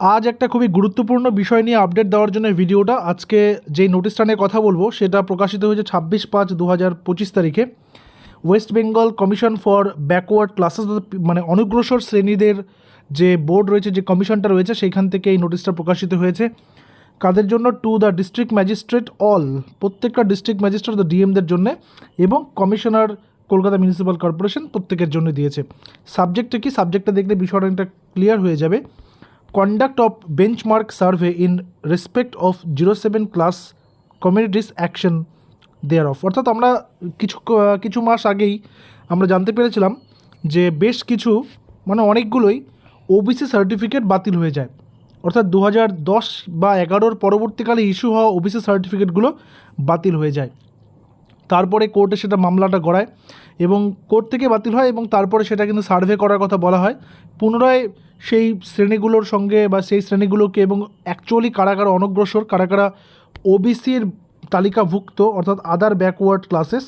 আজ একটা খুবই গুরুত্বপূর্ণ বিষয় নিয়ে আপডেট দেওয়ার জন্য ভিডিওটা। আজকে যেই নোটিশটা নিয়ে কথা বলব, সেটা প্রকাশিত হয়েছে ছাব্বিশ পাঁচ দু হাজার পঁচিশ তারিখে। West Bengal commission for backward classes মানে অনগ্রসর শ্রেণীদের যে বোর্ড রয়েছে, যে কমিশনটা রয়েছে, সেইখান থেকে এই নোটিশটা প্রকাশিত হয়েছে। কাদের জন্য? To the district magistrate all প্রত্যেকটা ডিস্ট্রিক্ট ম্যাজিস্ট্রেট দ্য ডিএমদের জন্য এবং কমিশনার কলকাতা মিউনিসিপ্যাল কর্পোরেশন প্রত্যেকের জন্য দিয়েছে। সাবজেক্টটা কি? সাবজেক্টটা দেখলে বিষয়টা ক্লিয়ার হয়ে যাবে। Of benchmark survey in respect of zero seven class communities action thereof অর্থাৎ আমরা কিছু কিছু মাস আগেই আমরা জানতে পেরেছিলাম যে বেশ কিছু মানে অনেকগুলোই ওবিসি সার্টিফিকেট বাতিল হয়ে যায়। অর্থাৎ দু হাজার দশ বা এগারোর পরবর্তীকালে ইস্যু হওয়া ওবিসি সার্টিফিকেটগুলো বাতিল হয়ে যায়। তারপরে কোর্টে সেটা মামলাটা গড়ায় এবং কোর্ট থেকে বাতিল হয় এবং তারপরে সেটা কিন্তু সার্ভে করার কথা বলা হয়। পুনরায় সেই শ্রেণীগুলোর সঙ্গে বা সেই শ্রেণীগুলোকে এবং অ্যাকচুয়ালি কারা কারা অনগ্রসর, কারা কারা ওবিসির তালিকাভুক্ত অর্থাৎ আদার ব্যাকওয়ার্ড ক্লাসেস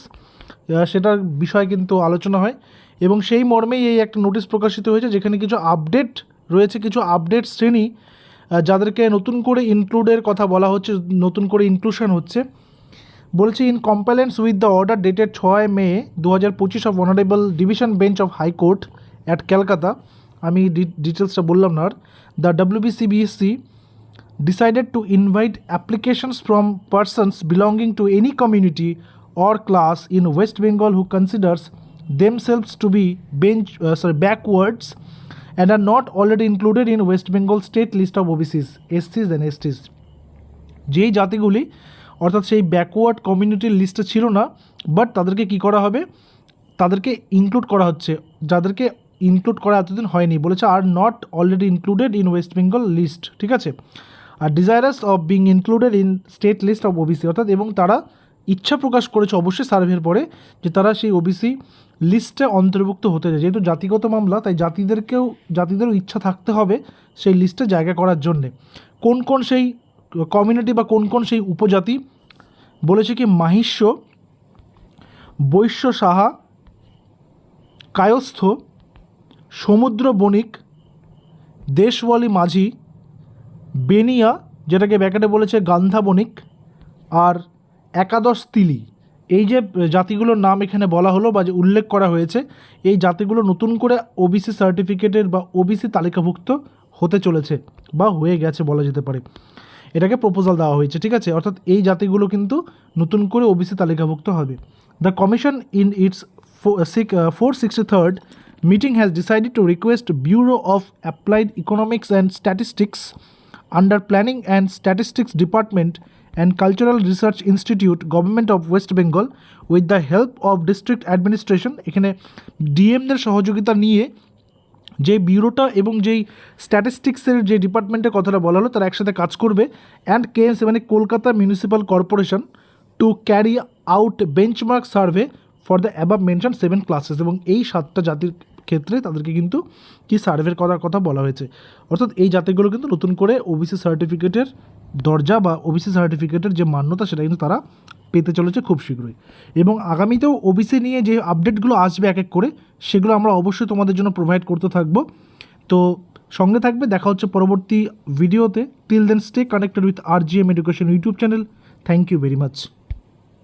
সেটার বিষয়ে কিন্তু আলোচনা হয় এবং সেই মর্মেই এই একটা নোটিশ প্রকাশিত হয়েছে যেখানে কিছু আপডেট রয়েছে, কিছু আপডেট শ্রেণি যাদেরকে নতুন করে ইনক্লুডের কথা বলা হচ্ছে, নতুন করে ইনক্লুশন হচ্ছে। বলছি in compliance with the order dated ছয় মে দু হাজার পঁচিশ of honourable division bench of high court at Calcutta আমি ডি ডিটেলসটা বললাম না আর the WBCBSC decided to invite applications from persons belonging to any community or class in West Bengal who considers them selves to be bench sorry backwards and are not already included in West Bengal state list of OBCs এসসিস and এসটিস যেই জাতিগুলি অর্থাৎ সেই backward কমিউনিটির লিস্টে ছিল না but তাদেরকে কি করা হবে? তাদেরকে ইনক্লুড করা হচ্ছে। যাদেরকে ইনক্লুড করা এতদিন হয়নি, বলেছে are not already included in West Bengal list ঠিক আছে? Are desirous of being included in state list of OBC অর্থাৎ এবং তারা ইচ্ছা প্রকাশ করেছে অবশ্যই সার্ভের পরে যে তারা সেই ওবিসি লিস্টে অন্তর্ভুক্ত হতে চায়। যেহেতু জাতিগত মামলা, তাই জাতিদেরকেও, জাতিদেরও ইচ্ছা থাকতে হবে সেই লিস্টে জায়গা করার জন্যে। কোন কোন সেই কমিউনিটি বা কোন কোন সেই উপজাতি বলেছে কি, মাহিষ্য বৈশ্য সাহা, কায়স্থ সমুদ্র বণিক দেশওয়ালি মাঝি, বেনিয়া, যেটাকে ব্যাকেটে বলেছে গান্ধা বণিক আর একাদশ তিলি। এই যে জাতিগুলোর নাম এখানে বলা হলো বা যে উল্লেখ করা হয়েছে, এই জাতিগুলো নতুন করে ওবিসি সার্টিফিকেটের বা ওবিসি তালিকাভুক্ত হতে চলেছে বা হয়ে গেছে বলা যেতে পারে। এটাকে প্রপোজাল দেওয়া হয়েছে, ঠিক আছে? অর্থাৎ এই জাতিগুলো কিন্তু নতুন করে ওবিসি তালিকাভুক্ত হবে। The commission in its four sixty third meeting has decided to request bureau of applied economics and statistics under planning and statistics department and cultural research institute government of West Bengal with the help of district administration এখানে ডিএমদের সহযোগিতা নিয়ে যে ব্যুরোটা এবং যেই স্ট্যাটিস্টিক্সের যে ডিপার্টমেন্টের কথাটা বলা হলো, তারা একসাথে কাজ করবে। অ্যান্ড কেএমসি মানে Kolkata municipal corporation to carry out benchmark survey for the above mention seven classes এবং এই সাতটা জাতির ক্ষেত্রে তাদেরকে কিন্তু কি সার্ভের করার কথা বলা হয়েছে। অর্থাৎ এই জাতিগুলো কিন্তু নতুন করে ওবিসি সার্টিফিকেটের দরজা বা ওবিসি সার্টিফিকেটের যে মান্যতা, সেটা কিন্তু তারা পেতে চলেছে খুব শীঘ্রই। এবং আগামীতেও ওবিসি নিয়ে যে আপডেটগুলো আসবে এক এক করে, সেগুলো আমরা অবশ্যই তোমাদের জন্য প্রোভাইড করতে থাকব। তো সঙ্গে থাকবে, দেখা হচ্ছে পরবর্তী ভিডিওতে till then stay connected with R G M education YouTube channel thank you very much